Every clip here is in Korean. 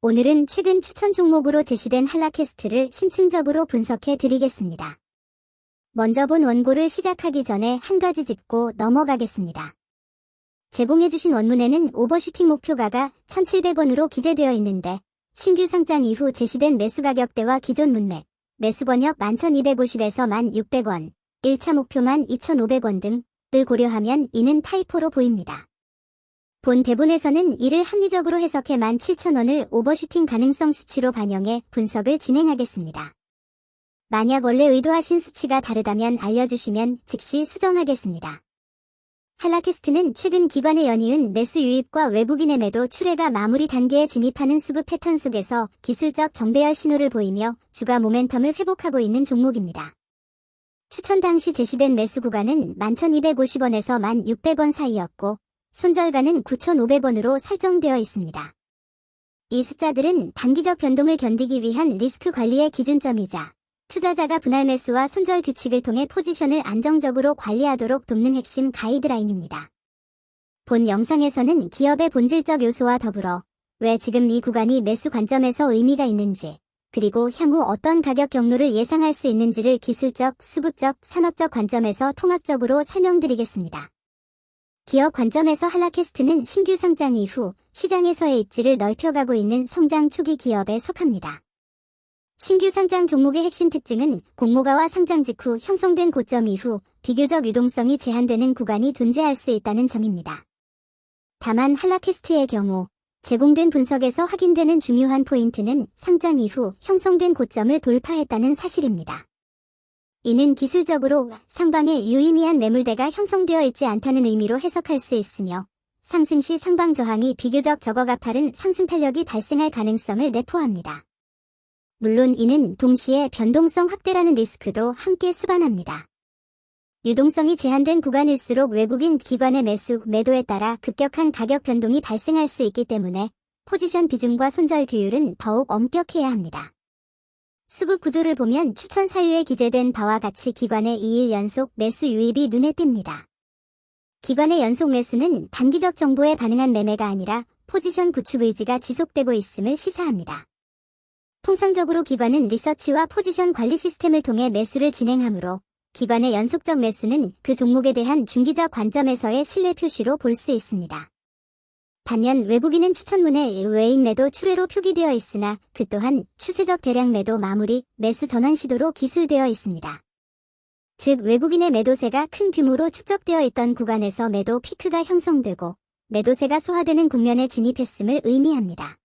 오늘은 최근 추천 종목으로 제시된 한라캐스트를 심층적으로 분석해 드리겠습니다. 먼저 본 원고를 시작하기 전에 한 가지 짚고 넘어가겠습니다. 제공해주신 원문에는 오버슈팅 목표가가 1,700원으로 기재되어 있는데 신규 상장 이후 제시된 매수 가격대와 기존 문맥, 매수 권역 11,250에서 1,600원, 1차 목표만 2,500원 등을 고려하면 이는 타이포로 보입니다. 본 대본에서는 이를 합리적으로 해석해 17,000원을 오버슈팅 가능성 수치로 반영해 분석을 진행하겠습니다. 만약 원래 의도하신 수치가 다르다면 알려주시면 즉시 수정하겠습니다. 한라캐스트는 최근 기관의 연이은 매수 유입과 외국인의 매도 출회가 마무리 단계에 진입하는 수급 패턴 속에서 기술적 정배열 신호를 보이며 주가 모멘텀을 회복하고 있는 종목입니다. 추천 당시 제시된 매수 구간은 11,250원에서 1,600원 사이였고 손절가는 9,500원으로 설정되어 있습니다. 이 숫자들은 단기적 변동을 견디기 위한 리스크 관리의 기준점이자 투자자가 분할 매수와 손절 규칙을 통해 포지션을 안정적으로 관리하도록 돕는 핵심 가이드라인입니다. 본 영상에서는 기업의 본질적 요소와 더불어 왜 지금 이 구간이 매수 관점에서 의미가 있는지, 그리고 향후 어떤 가격 경로를 예상할 수 있는지를 기술적, 수급적, 산업적 관점에서 통합적으로 설명드리겠습니다. 기업 관점에서 한라캐스트는 신규 상장 이후 시장에서의 입지를 넓혀가고 있는 성장 초기 기업에 속합니다. 신규 상장 종목의 핵심 특징은 공모가와 상장 직후 형성된 고점 이후 비교적 유동성이 제한되는 구간이 존재할 수 있다는 점입니다. 다만 한라캐스트의 경우 제공된 분석에서 확인되는 중요한 포인트는 상장 이후 형성된 고점을 돌파했다는 사실입니다. 이는 기술적으로 상방에 유의미한 매물대가 형성되어 있지 않다는 의미로 해석할 수 있으며 상승 시 상방 저항이 비교적 적어 가파른 상승 탄력이 발생할 가능성을 내포합니다. 물론 이는 동시에 변동성 확대라는 리스크도 함께 수반합니다. 유동성이 제한된 구간일수록 외국인 기관의 매수, 매도에 따라 급격한 가격 변동이 발생할 수 있기 때문에 포지션 비중과 손절 규율은 더욱 엄격해야 합니다. 수급 구조를 보면 추천 사유에 기재된 바와 같이 기관의 2일 연속 매수 유입이 눈에 띕니다. 기관의 연속 매수는 단기적 정보에 반응한 매매가 아니라 포지션 구축 의지가 지속되고 있음을 시사합니다. 통상적으로 기관은 리서치와 포지션 관리 시스템을 통해 매수를 진행하므로 기관의 연속적 매수는 그 종목에 대한 중기적 관점에서의 신뢰 표시로 볼 수 있습니다. 반면 외국인은 추천문에 외인 매도 추례로 표기되어 있으나 그 또한 추세적 대량 매도 마무리, 매수 전환 시도로 기술되어 있습니다. 즉 외국인의 매도세가 큰 규모로 축적되어 있던 구간에서 매도 피크가 형성되고 매도세가 소화되는 국면에 진입했음을 의미합니다.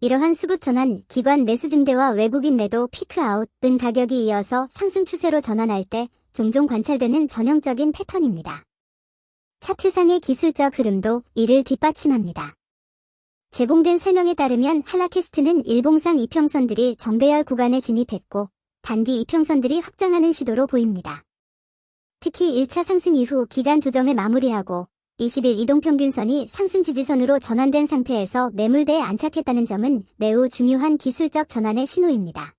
이러한 수급 전환, 기관 매수 증대와 외국인 매도 피크아웃 등 가격이 이어서 상승 추세로 전환할 때 종종 관찰되는 전형적인 패턴입니다. 차트상의 기술적 흐름도 이를 뒷받침합니다. 제공된 설명에 따르면 한라캐스트는 일봉상 이평선들이 정배열 구간에 진입했고 단기 이평선들이 확장하는 시도로 보입니다. 특히 1차 상승 이후 기간 조정을 마무리하고 20일 이동평균선이 상승 지지선으로 전환된 상태에서 매물대에 안착했다는 점은 매우 중요한 기술적 전환의 신호입니다.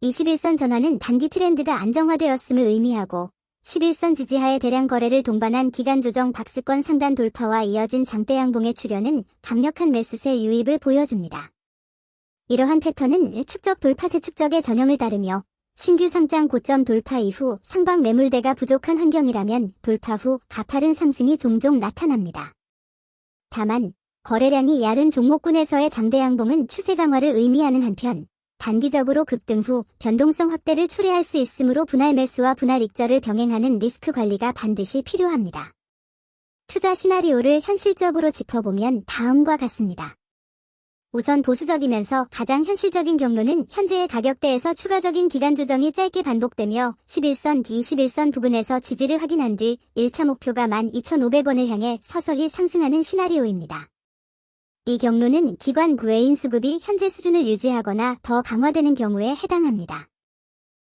21선 전환은 단기 트렌드가 안정화되었음을 의미하고 11선 지지하에 대량 거래를 동반한 기간 조정 박스권 상단 돌파와 이어진 장대 양봉의 출현은 강력한 매수세 유입을 보여줍니다. 이러한 패턴은 축적 돌파 재축적의 전형을 따르며 신규 상장 고점 돌파 이후 상방 매물대가 부족한 환경이라면 돌파 후 가파른 상승이 종종 나타납니다. 다만 거래량이 얇은 종목군에서의 장대 양봉은 추세 강화를 의미하는 한편 단기적으로 급등 후 변동성 확대를 초래할 수 있으므로 분할 매수와 분할 익절을 병행하는 리스크 관리가 반드시 필요합니다. 투자 시나리오를 현실적으로 짚어보면 다음과 같습니다. 우선 보수적이면서 가장 현실적인 경로는 현재의 가격대에서 추가적인 기간 조정이 짧게 반복되며 11선, D21선 부근에서 지지를 확인한 뒤 1차 목표가 12,500원을 향해 서서히 상승하는 시나리오입니다. 이 경로는 기관 구외인 수급이 현재 수준을 유지하거나 더 강화되는 경우에 해당합니다.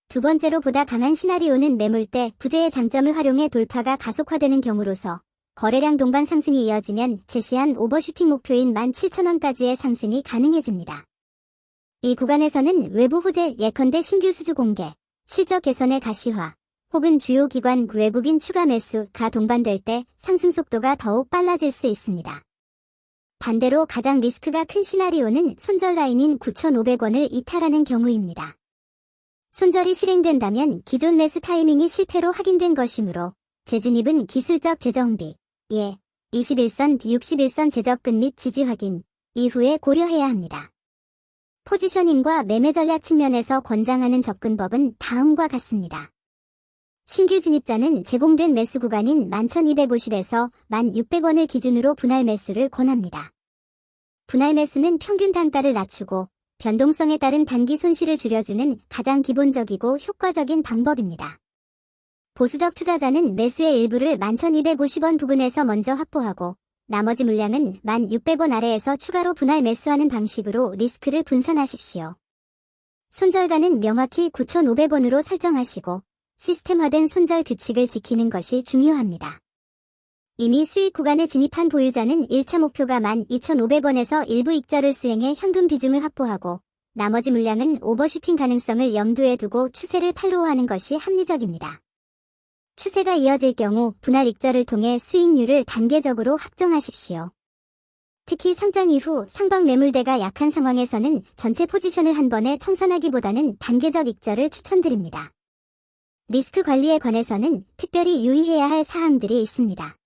두 번째로 보다 강한 시나리오는 매물대, 부재의 장점을 활용해 돌파가 가속화되는 경우로서 거래량 동반 상승이 이어지면 제시한 오버슈팅 목표인 17,000원까지의 상승이 가능해집니다. 이 구간에서는 외부 호재 예컨대 신규 수주 공개, 실적 개선의 가시화, 혹은 주요 기관 외국인 추가 매수가 동반될 때 상승 속도가 더욱 빨라질 수 있습니다. 반대로 가장 리스크가 큰 시나리오는 손절 라인인 9,500원을 이탈하는 경우입니다. 손절이 실행된다면 기존 매수 타이밍이 실패로 확인된 것이므로 재진입은 기술적 재정비, 예, 21선, 61선 재접근 및 지지 확인 이후에 고려해야 합니다. 포지셔닝과 매매 전략 측면에서 권장하는 접근법은 다음과 같습니다. 신규 진입자는 제공된 매수 구간인 11,250에서 1,600원을 기준으로 분할 매수를 권합니다. 분할 매수는 평균 단가를 낮추고 변동성에 따른 단기 손실을 줄여주는 가장 기본적이고 효과적인 방법입니다. 보수적 투자자는 매수의 일부를 11,250원 부근에서 먼저 확보하고 나머지 물량은 1,600원 아래에서 추가로 분할 매수하는 방식으로 리스크를 분산하십시오. 손절가는 명확히 9,500원으로 설정하시고 시스템화된 손절 규칙을 지키는 것이 중요합니다. 이미 수익 구간에 진입한 보유자는 1차 목표가 12,500원에서 일부 익절을 수행해 현금 비중을 확보하고 나머지 물량은 오버슈팅 가능성을 염두에 두고 추세를 팔로우하는 것이 합리적입니다. 추세가 이어질 경우 분할 익절을 통해 수익률을 단계적으로 확정하십시오. 특히 상장 이후 상방 매물대가 약한 상황에서는 전체 포지션을 한 번에 청산하기보다는 단계적 익절을 추천드립니다. 리스크 관리에 관해서는 특별히 유의해야 할 사항들이 있습니다.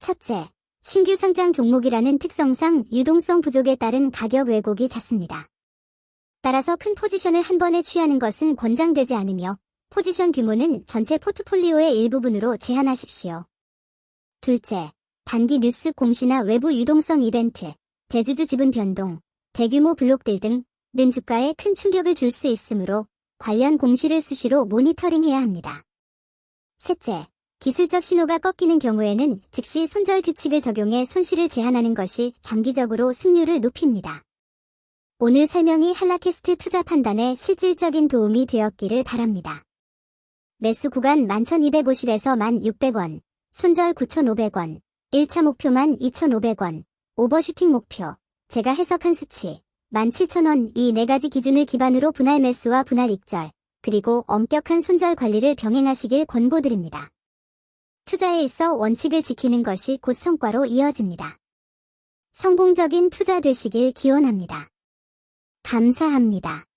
첫째, 신규 상장 종목이라는 특성상 유동성 부족에 따른 가격 왜곡이 잦습니다. 따라서 큰 포지션을 한 번에 취하는 것은 권장되지 않으며 포지션 규모는 전체 포트폴리오의 일부분으로 제한하십시오. 둘째, 단기 뉴스 공시나 외부 유동성 이벤트, 대주주 지분 변동, 대규모 블록들 등는 주가에 큰 충격을 줄 수 있으므로 관련 공시를 수시로 모니터링해야 합니다. 셋째, 기술적 신호가 꺾이는 경우에는 즉시 손절 규칙을 적용해 손실을 제한하는 것이 장기적으로 승률을 높입니다. 오늘 설명이 한라캐스트 투자 판단에 실질적인 도움이 되었기를 바랍니다. 매수 구간 11,250에서 1,600원, 손절 9,500원, 1차 목표만 2,500원, 오버슈팅 목표, 제가 해석한 수치, 17,000원 이 네 가지 기준을 기반으로 분할 매수와 분할 익절, 그리고 엄격한 손절 관리를 병행하시길 권고드립니다. 투자에 있어 원칙을 지키는 것이 곧 성과로 이어집니다. 성공적인 투자 되시길 기원합니다. 감사합니다.